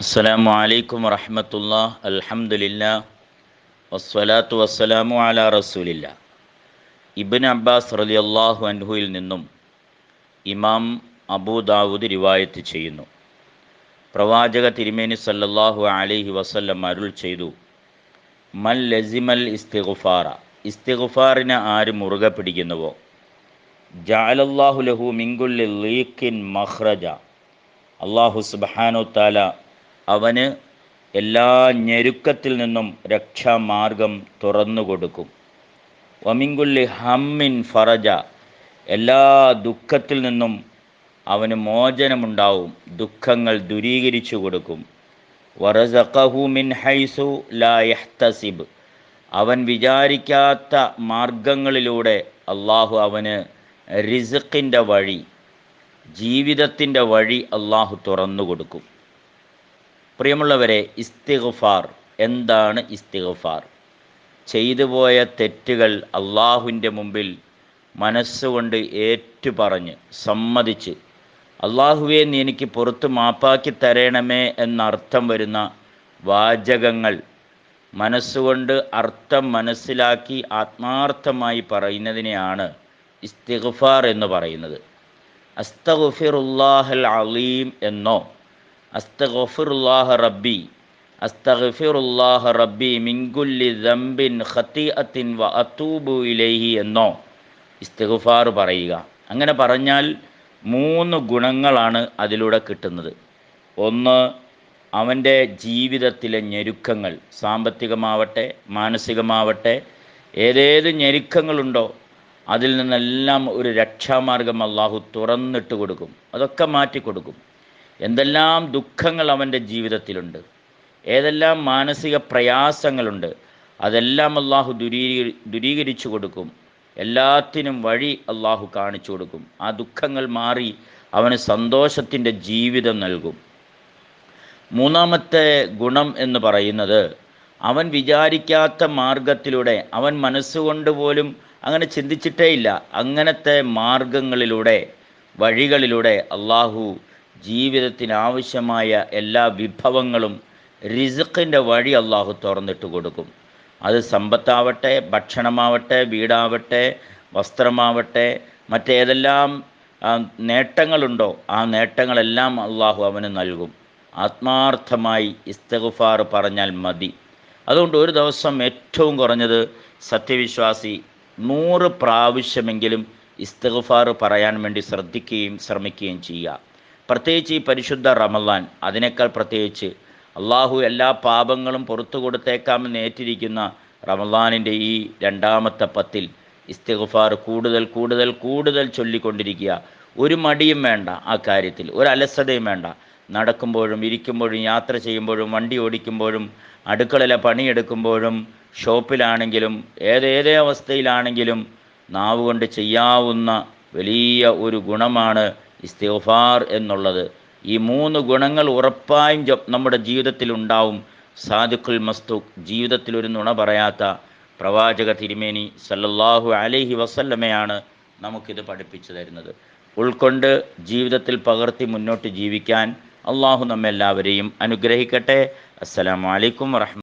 അസ്സലാമു അലൈക്കും വറഹമത്തുള്ള അൽഹംദുലില്ല വസ്സലാത്തു വസ്സലാമു അല റസൂലില്ല ഇബിൻ അബ്ബാസ് റളിയല്ലാഹു അൻഹുയിൽ നിന്നും ഇമാം അബൂദാവൂദ് റിവായത്ത് ചെയ്യുന്നു. പ്രവാചക തിരുമേനി സല്ലല്ലാഹു അലൈഹി വസല്ലം അരുൾ ചെയ്തു മൽ ലസിമൽ ഇസ്തിഗ്ഫാറ ഇസ്തിഗ്ഫാറിനെ ആര് മുറുകെ പിടിക്കുന്നുവോ? ജഅലല്ലാഹു ലഹു മിങ്കുല്ലിൻ മഹ്റജ അള്ളാഹു സുബാനു താല അവന് എല്ലാ ഞെരുക്കത്തിൽ നിന്നും രക്ഷാമാർഗം തുറന്നു കൊടുക്കും. വമിങ്കുല്ലി ഹമ്മിൻ ഫറജ. എല്ലാ ദുഃഖത്തിൽ നിന്നും അവന് മോചനമുണ്ടാവും. ദുഃഖങ്ങൾ ദുരീകരിച്ചു കൊടുക്കും. വറസഖഹു മിൻ ഹൈസു ലാ അവൻ വിചാരിക്കാത്ത മാർഗങ്ങളിലൂടെ അള്ളാഹു അവന് റിസക്കിന്റെ വഴി ജീവിതത്തിന്റെ വഴി അള്ളാഹു തുറന്നു കൊടുക്കും. പ്രിയമുള്ളവരെ ഇസ്തിഗ്ഫാർ. എന്താണ് ഇസ്തിഗ്ഫാർ? ചെയ്തു പോയ തെറ്റുകൾ അള്ളാഹുവിന്റെ മുമ്പിൽ മനസ്സുകൊണ്ട് ഏറ്റുപറഞ്ഞ് സമ്മതിച്ച് അള്ളാഹുവെ നീ എനിക്ക് പുറത്ത് മാപ്പാക്കി തരണമേ എന്നർത്ഥം വരുന്ന വാചകങ്ങൾ മനസ്സുകൊണ്ട് അർത്ഥം മനസ്സിലാക്കി ആത്മാർത്ഥമായി പറയുന്നതിനെയാണ് ഇസ്തിഗ്ഫാർ എന്ന് പറയുന്നത്. അസ്തഗുഫിറുല്ലാഹൽ അലീം എന്നോ അസ്തഗുഫിറുല്ലാഹ റബ്ബി അസ്തഗഫിറുല്ലാഹ റബ്ബി മിങ്കുല്ലി ദംബിൻ ഖത്തീഅത്തിൻ വ അത്തൂബു ഇലൈഹി എന്നോ ഇസ്തിഗ്ഫാർ പറയുക. അങ്ങനെ പറഞ്ഞാൽ മൂന്ന് ഗുണങ്ങളാണ് അതിലൂടെ കിട്ടുന്നത്. ഒന്ന് അവന്റെ ജീവിതത്തിലെ ഞെരുക്കങ്ങൾ സാമ്പത്തികമാവട്ടെ മാനസികമാവട്ടെ ഏതേത് ഞെരുക്കങ്ങളുണ്ടോ അതിൽ നിന്നെല്ലാം ഒരു രക്ഷാമാർഗം അള്ളാഹു തുറന്നിട്ട് കൊടുക്കും. അതൊക്കെ മാറ്റിക്കൊടുക്കും. എന്തെല്ലാം ദുഃഖങ്ങൾ അവന്റെ ജീവിതത്തിലുണ്ട്. ഏതെല്ലാം മാനസിക പ്രയാസങ്ങളുണ്ട്. അതെല്ലാം അള്ളാഹു ദുരീ ദുരീകരിച്ചു കൊടുക്കും. എല്ലാത്തിനും വഴി അള്ളാഹു കാണിച്ചു കൊടുക്കും. ആ ദുഃഖങ്ങൾ മാറി അവന് സന്തോഷത്തിന്റെ ജീവിതം നൽകും. മൂന്നാമത്തെ ഗുണം എന്ന് പറയുന്നത് അവൻ വിചാരിക്കാത്ത മാർഗത്തിലൂടെ അവൻ മനസ്സുകൊണ്ട് പോലും അങ്ങനെ ചിന്തിച്ചിട്ടേ ഇല്ല അങ്ങനത്തെ മാർഗങ്ങളിലൂടെ വഴികളിലൂടെ അള്ളാഹു ജീവിതത്തിന് ആവശ്യമായ എല്ലാ വിഭവങ്ങളും റിസുഖിന്റെ വഴി അള്ളാഹു തുറന്നിട്ട് കൊടുക്കും. അത് സമ്പത്താവട്ടെ ഭക്ഷണമാവട്ടെ വീടാവട്ടെ വസ്ത്രമാവട്ടെ മറ്റേതെല്ലാം നേട്ടങ്ങളുണ്ടോ ആ നേട്ടങ്ങളെല്ലാം അള്ളാഹു അവന് നൽകും. ആത്മാർത്ഥമായി ഇസ്തഗുഫാർ പറഞ്ഞാൽ മതി. അതുകൊണ്ട് ഒരു ദിവസം ഏറ്റവും കുറഞ്ഞത് സത്യവിശ്വാസി നൂറ് പ്രാവശ്യമെങ്കിലും ഇസ്തഗുഫാർ പറയാൻ വേണ്ടി ശ്രദ്ധിക്കുകയും ശ്രമിക്കുകയും ചെയ്യുക. പ്രത്യേകിച്ച് ഈ പരിശുദ്ധ റമലാൻ അതിനേക്കാൾ പ്രത്യേകിച്ച് അള്ളാഹു എല്ലാ പാപങ്ങളും പുറത്തു കൊടുത്തേക്കാമെന്ന് ഏറ്റിരിക്കുന്ന റമലാനിന്റെ ഈ രണ്ടാമത്തെ പത്തിൽ ഇസ്തിഗ്ഫാർ കൂടുതൽ കൂടുതൽ കൂടുതൽ ചൊല്ലിക്കൊണ്ടിരിക്കുക. ഒരു മടിയും വേണ്ട ആ കാര്യത്തിൽ ഒരു അലസതയും വേണ്ട. നടക്കുമ്പോഴും ഇരിക്കുമ്പോഴും യാത്ര ചെയ്യുമ്പോഴും വണ്ടി ഓടിക്കുമ്പോഴും അടുക്കളയിലെ പണിയെടുക്കുമ്പോഴും ഷോപ്പിലാണെങ്കിലും ഏതേതേ അവസ്ഥയിലാണെങ്കിലും നാവുകൊണ്ട് ചെയ്യാവുന്ന വലിയ ഒരു ഗുണമാണ് ഇസ്തിഗ്ഫാർ എന്നുള്ളത് ഈ മൂന്ന് ഗുണങ്ങൾ ഉറപ്പായും നമ്മുടെ ജീവിതത്തിൽ ഉണ്ടാവും സാദിഖുൽ മസ്തുഖ് ജീവിതത്തിൽ ഒരു നുണ പറയാത്ത പ്രവാചക തിരുമേനി സല്ലല്ലാഹു അലൈഹി വസല്ലമയാണ് നമുക്കിത് പഠിപ്പിച്ചു തരുന്നത്. ഉൾക്കൊണ്ട് ജീവിതത്തിൽ പകർത്തി മുന്നോട്ട് ജീവിക്കാൻ അള്ളാഹു നമ്മെല്ലാവരെയും അനുഗ്രഹിക്കട്ടെ. അസ്സലാമു അലൈക്കും വറഹ്മ